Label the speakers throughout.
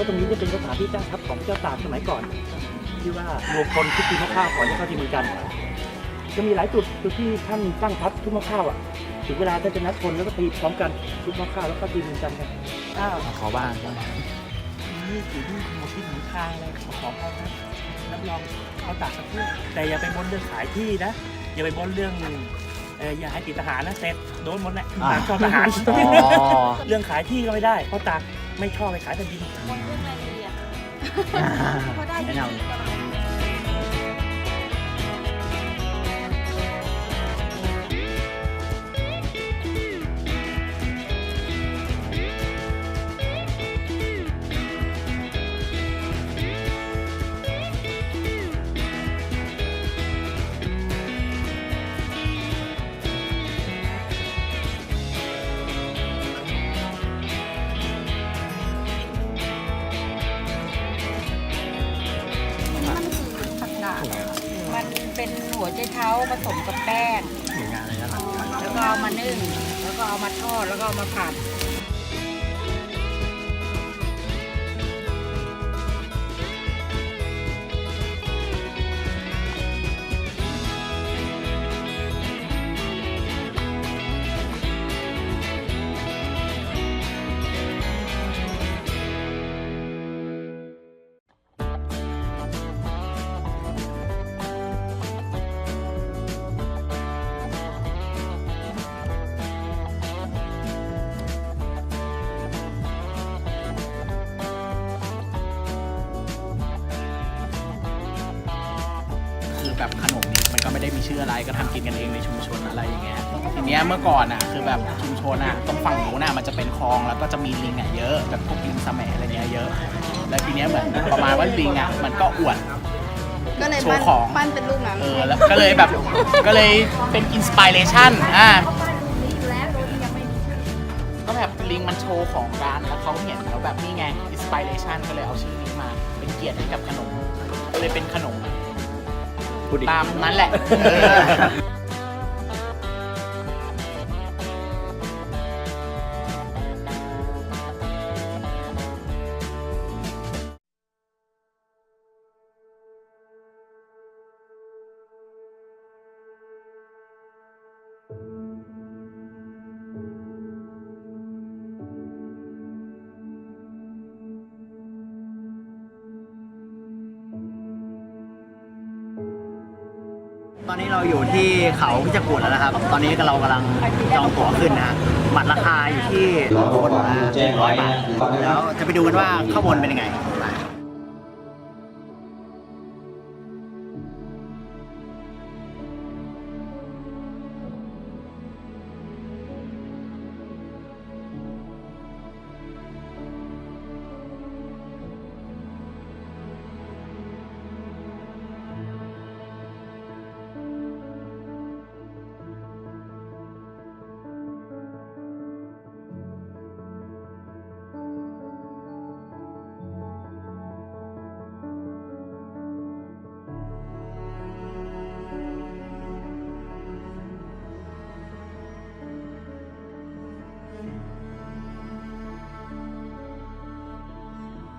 Speaker 1: ราะตรงนี้จะเป็นสถานที่ตั้งทัพของเจ้าตากสมัยก่อน ที่ว่ารวมพลทุกทีมะข้าวก่อนจะเข้าที่เมืองกันจะมีหลายจุดจุดที่ท่านตั้งทัพทุกมะข้าวอะถึงเวลาท่านจะนัดคนแล้วก็ตีพร้อมกันทุกมะข้าวแล้วก็ตีเมืองกันกันอ้าว
Speaker 2: ขอบ้าง
Speaker 1: นี่สิ่งที่หมดที่หนทางเลยขอขอเขานะรับรองเขาตากสักทีแต่อย่าไปบนเรื่องขายที่นะอย่าไปบนเรื่องเอออย่าให้ติดทหารนะเสร็จโดนหมดแหละตากชอบทหารเรื่องขายที่ก็ไม่ได้เพราะตาก ไม่ชอบไปขายแผ่นดิน
Speaker 3: คนเรื่องอะไรดีอะเขาได้
Speaker 2: แนะนำ
Speaker 3: เป็นหัวใจเท้าผสมกับแป้ง
Speaker 2: หน่วยงานอะไรนะ
Speaker 3: แล้วก็เอามานึ่ง แล้วก็เอามาทอด แล้วก็เอามาผัด
Speaker 2: แบบขนมนี้มันก็ไม่ได้มีชื่ออะไรก็ทำกินกันเองในชุมชนอะไรอย่างเงี้ยทีเนี้ยเมื่อก่อนอะคือแบบชุมชนอะตรงฝั่งนู้นน่ะมันจะเป็นคลองแล้วก็จะมีลิงอะเยอะแบบพวกลิงสมัอะไรเงี้ยเยอะ แล้วทีเนี้ยเหมือนประมาณว่าลิงอะมันก็อวด
Speaker 3: ก็เลย
Speaker 2: โชว์ของ
Speaker 3: ปั้นเป็นรูปนั้น
Speaker 2: เออแล้วก็เลยแบบก็เลยเป็นอินสปิเรชันอ่า
Speaker 3: นี้อยู่แล้วโดยที่ยังไม่มีชื่อ
Speaker 2: ก็แบบลิงมันโชว์ของร้านแล้วเขาเห็นแล้วแบบนี่ไงอินสปิเรชันก็เลยเอาชื่อนี้มา เป็นเกียรติให้กับขนมก็เลยเป็นขนม ตามนั้นแหละ
Speaker 4: ตอนนี้เราอยู่ที่เขาพิจิตรแล้วนะครับ ตอนนี้เรากำลังจองตั๋วขึ้นนะฮะบัตรราคาอยู่ที่คนละร้อยบาทแล้วจะไปดูกันว่าข้างบนเป็นยังไง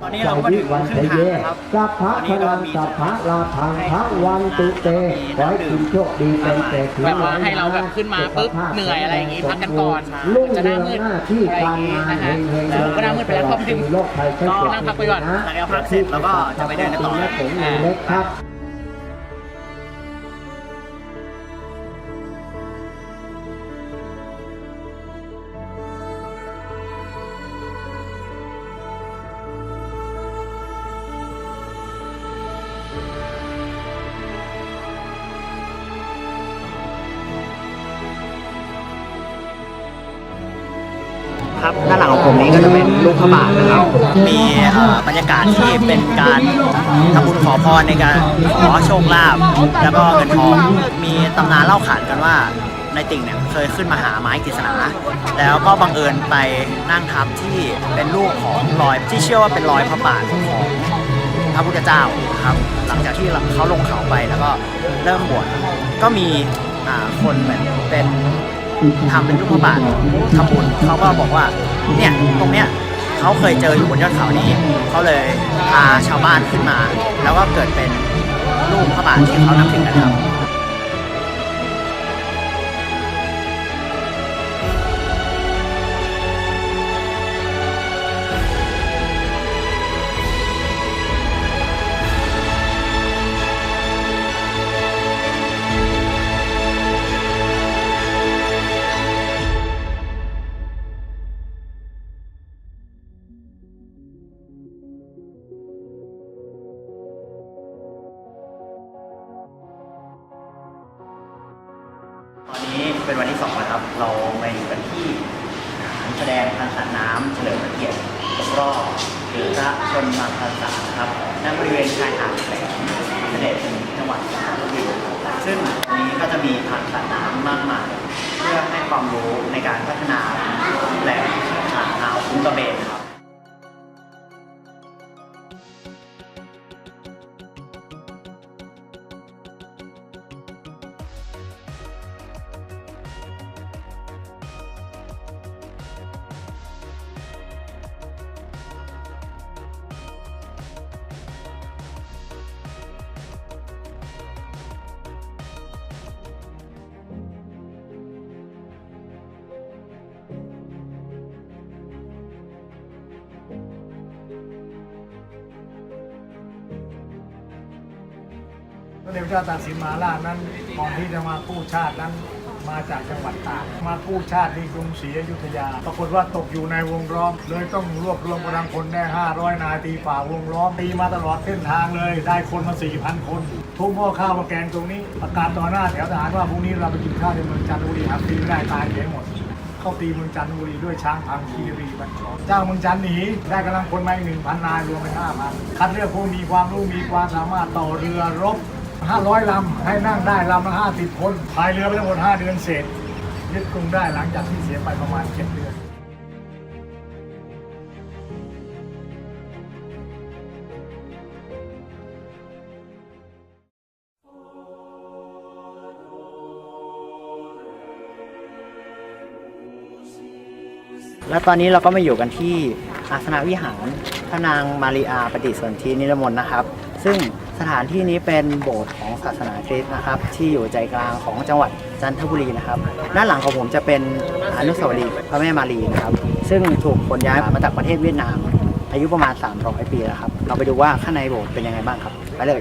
Speaker 4: ตอนนี้เราก็ถึง
Speaker 5: วัน
Speaker 4: ครึ่
Speaker 5: เท
Speaker 4: งทาง
Speaker 5: เย
Speaker 4: แล้วครับ
Speaker 5: สัพพะพลังสัพพะลาพังพระวันตุเตขอให้คุณโชคดีเป็นเศรษฐี
Speaker 2: แบบว่าให้เราแบบขึ้นมาปุ๊บเหนื่อยอะไรอย่างงี้พักกันก่อน
Speaker 5: รุ่ง
Speaker 2: จะห
Speaker 5: เรื
Speaker 2: น้า
Speaker 5: อง
Speaker 2: มืด
Speaker 5: หน้าที่
Speaker 2: อะไรอ
Speaker 5: การ
Speaker 2: ย่างงี้
Speaker 5: งาน
Speaker 2: นะฮะ
Speaker 5: เฮงๆ
Speaker 2: แล้วก็หน้ามืดไปแล้วก็ถึง
Speaker 5: โรคภัยไข้เจ็บ
Speaker 2: ก็นั่งพักไปก่อน
Speaker 5: นะ
Speaker 4: หลังจากพักเสร็จแล้วก็จะไปเดินกันต่อ
Speaker 5: และผงห นูเล็กครับ
Speaker 4: ครับ ด้านหลังของผมนี้ก็จะเป็นลูกพระบาทนะครับ มีเอ่อบรรยากาศที่เป็นการทำบุญขอพรในการขอโชคลาภแล้วก็เงินทองมีตำนานเล่าขานกันว่าในติ่งเนี่ยเคยขึ้นมาหาไม้กฤษณาแล้วก็บังเอิญไปนั่งทับที่เป็นลูกของรอยที่เชื่อว่าเป็นรอยพระบาทของพระพุทธเจ้าครับหลังจากที่เขาลงเขาไปแล้วก็เริ่มบวชก็มีอ่าคนเหมือนเป็น ทำเป็นรูปพระบาททำบุญเขาก็บอกว่าเนี่ยตรงเนี้ยเขเขาเคยเจออยู่บนยอดเขานี้เขาเลยพาชาวบ้านขึ้นมา แล้วก็เกิดเป็นรูปพระบาทที่เขานับถือกันครับ พระชนมาพรรษาครับณบริเวณชายหาดแหลมเสด็จจังหวัดจันทบุรีซึ่งวันนี้ก็จะมีทางสระน้ำมากมาย เพื่อให้ความรู้ในการพัฒนาแหล่งหาดอ่าวคุ้งกระเบนครับ
Speaker 6: เดชพระเจ้าตากสินมหาราชนั้นก่อนที่จะมากู้ชาตินั้นมาจากจังหวัดตากมากู้ชาติที่กรุงศรีอยุธยา ปรากฏว่าตกอยู่ในวงล้อม เลยต้องรวบรวมกำลังคนได้ 500 นายตีฝ่าวงล้อมตีมาตลอดเส้นทางเลย ได้คนมา 4,000 คนทุกหม้อข้าวมาแกงตรงนี้ ประกาศต่อหน้าแถวทหารว่าพรุ่งนี้เราไปกินข้าวในเมืองจันทบุรีครับตีไม่ได้ตายเสียหมดเข้าตีเมืองจันทบุรีด้วยช้างพังคีรีบัญชรเจ้าเมืองจันทร์หนีได้กำลังคนมาอีกหนึ่งพันนายรวมเป็นห้าพันคัดเลือกผู้มีความรู้มีความสามารถต่อเรือรบ 500ลำให้นั่งได้ลำละ50คนพายเรือไปทั้งหมด5เดือนเสร็จยึดกรุงได้หลังจากที่เสียไปประมาณ7เดือน
Speaker 4: และตอนนี้เราก็มาอยู่กันที่อาสนะวิหารพระนางมารีอาปฏิสนธินิรมนต์นะครับ ซึ่ง สถานที่นี้เป็นโบสถ์ของศาสนาคริสต์นะครับ ที่อยู่ใจกลางของจังหวัดจันทบุรีนะครับ ด้านหลังของผมจะเป็นอนุสาวรีย์พระแม่มารีนะครับ ซึ่งถูกขนย้ายมาจากประเทศเวียดนาม อายุประมาณ 300 ปีแล้วครับ เราไปดูว่าข้างในโบสถ์เป็นยังไงบ้างครับ ไปเลย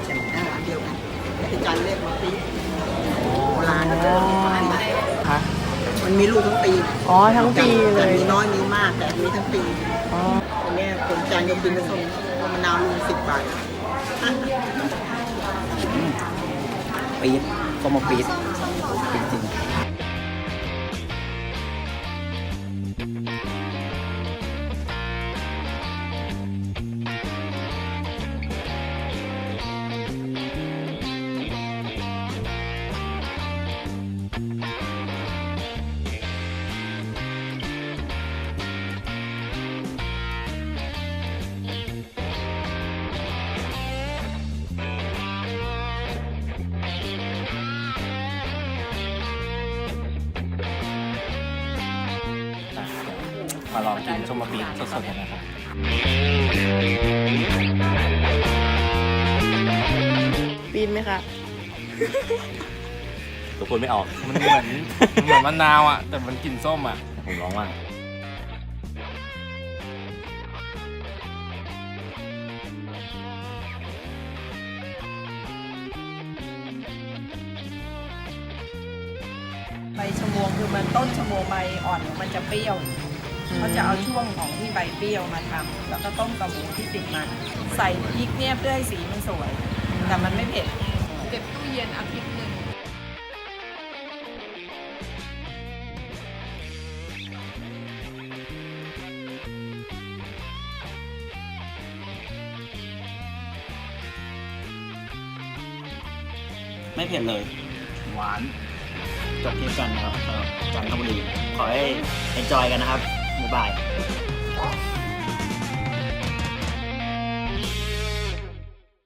Speaker 7: วนจี๊ดอ่าเดียวกันคือการเรียกมาปีโบราณมันมีลูกทั้งปี
Speaker 8: อ๋อทั้งปีเล
Speaker 7: แต่
Speaker 8: ย
Speaker 7: มีน้อยมีมากแต่มีทั้งปีอันเนี้ยคนจานยมบินผสมมะนาวลุงสิบบาท
Speaker 4: ปี๊ดส้มปี๊ดจริงๆ
Speaker 2: กินส้มมะปี๊ดสดๆกันนะครับ
Speaker 8: ปีนไหมคะ
Speaker 9: ทุกคนไม่ออก
Speaker 10: มันเหมือนมันเหมือนมะนาวอะ แต่มันกลิ่นส้มอะ
Speaker 9: ผมร้องว่า
Speaker 3: ใบชะมวงคือมันต้นชะมวงใบอ่อนมันจะเปรี้ยว เขาจะเอาช่วงของที่ใบเปรี้ยวมาทำแล้วก็ต้มกับหมูที่ติดมัน ใส่พริกเนี่ยเพื่อให้สีมันสวย แต่มันไม่เผ็ด เก็บตู้เย็นอาทิตย์หนึ่ง
Speaker 4: ไม่เผ็ดเลย หวาน จบคลิปกันนะครับสำหรับจันทบุรี ขอให้ enjoy กันนะครับ Goodbye